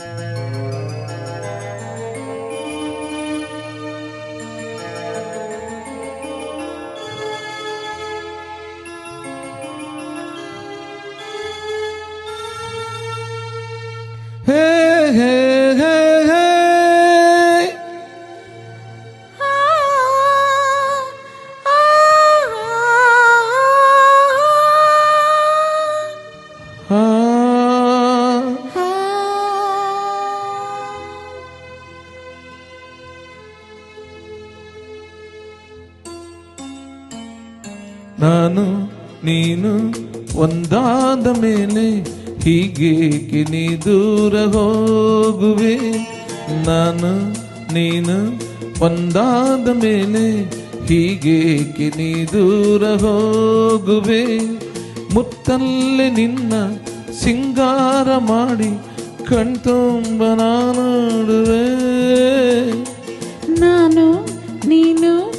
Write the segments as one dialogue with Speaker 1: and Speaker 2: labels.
Speaker 1: Thank you. ನಾನು, ನೀನು ಒಂದಾದ ಮೇಲೆ ಹೀಗೇಕೆ ನೀ ದೂರ ಹೋಗುವೆ? ನಾನು, ನೀನು ಒಂದಾದ ಮೇಲೆ ಹೀಗೇಕೆ ನೀ ದೂರ ಹೋಗುವೆ? ಮುತ್ತಲ್ಲಿ ನಿನ್ನ ಸಿಂಗಾರ ಮಾಡಿ ಕಣ್ತುಂಬ ನಾನುಡುವೆ.
Speaker 2: ನಾನು, ನೀನು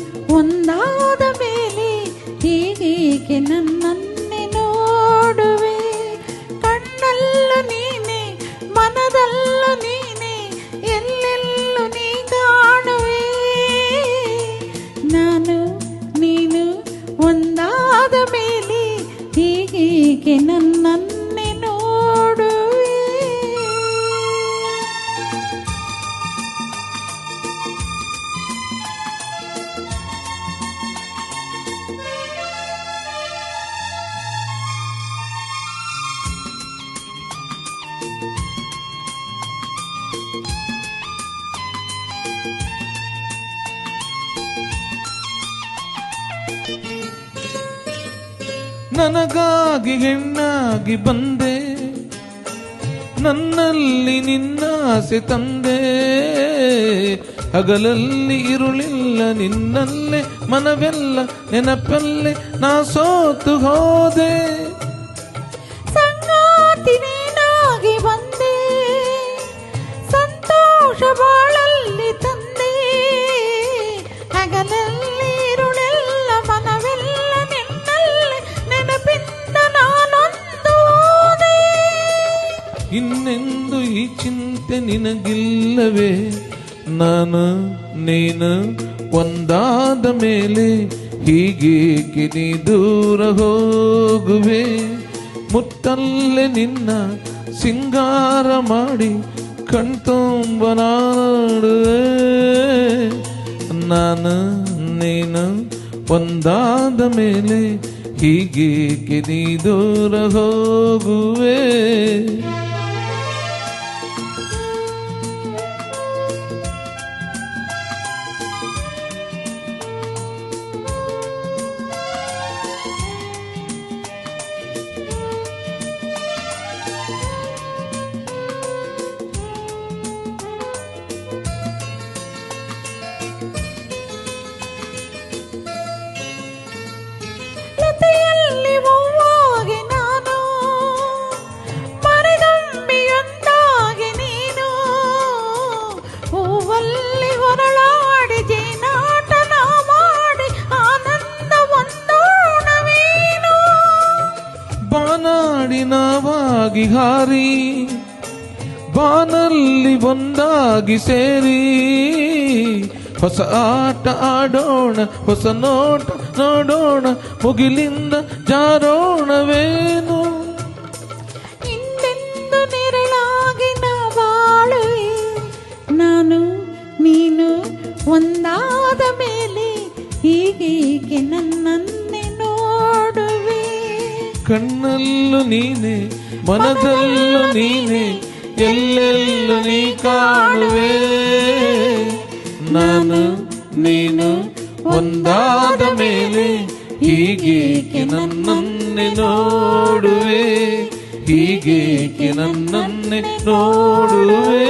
Speaker 1: ನನಗಾಗಿ ಹೆಣ್ಣಾಗಿ ಬಂದೆ. ನನ್ನಲ್ಲಿ ನಿನ್ನ ಆಸೆ ತಂದೆ. ಹಗಲಲ್ಲಿ ಇರುಳಿಲ್ಲ ನಿನ್ನಲ್ಲೇ, ಮನವೆಲ್ಲ ನೆನಪಲ್ಲೇ ನಾ ಸೋತು ಹೋದೆ.
Speaker 2: ಸಂಗಾತಿ
Speaker 1: ಇನ್ನೆಂದು ಈ ಚಿಂತೆ ನಿನಗಿಲ್ಲವೇ? ನಾನು, ನೀನು ಒಂದಾದ ಮೇಲೆ ಹೀಗೇಕೆ ನೀ ದೂರ ಹೋಗುವೆ? ಮುತ್ತಲ್ಲೇ ನಿನ್ನ ಸಿಂಗಾರ ಮಾಡಿ ಕಣ್ತುಂಬ ನಾಡುವೆ. ನಾನು, ನೀನು ಒಂದಾದ ಮೇಲೆ ಹೀಗೇಕೆ ನೀ ದೂರ ಹೋಗುವೆ? you. ನಾವಾಗಿ ಹಾರಿ ಬಾನಲ್ಲಿ ಒಂದಾಗಿ ಸೇರಿ. ಹೊಸ ಆಟ ಆಡೋಣ, ಹೊಸ ನೋಟ ನೋಡೋಣ, ಮುಗಿಲಿಂದ ಜಾರೋಣವೇನು?
Speaker 2: ನೆರಳಾಗಿ ನಾ ಬಾಳುವೆ, ನಾನು, ನೀನು ಒಂದಾದ ಮೇಲೆ ಹೀಗೆ ನೋಡುವೆ
Speaker 1: ಕಣ್ಣಲ್ಲೂ ನೀನೆ, ಮನದಲ್ಲೂ ನೀನೆ, ಎಲ್ಲೆಲ್ಲೂ ನೀ ಕಾಣುವೆ. ನಾನು, ನೀನು ಒಂದಾದ ಮೇಲೆ, ಹೀಗೇಕೆ ನನ್ನನ್ನೇ ನೋಡುವೆ, ಹೀಗೇಕೆ ನನ್ನನ್ನೇ ನೋಡುವೆ.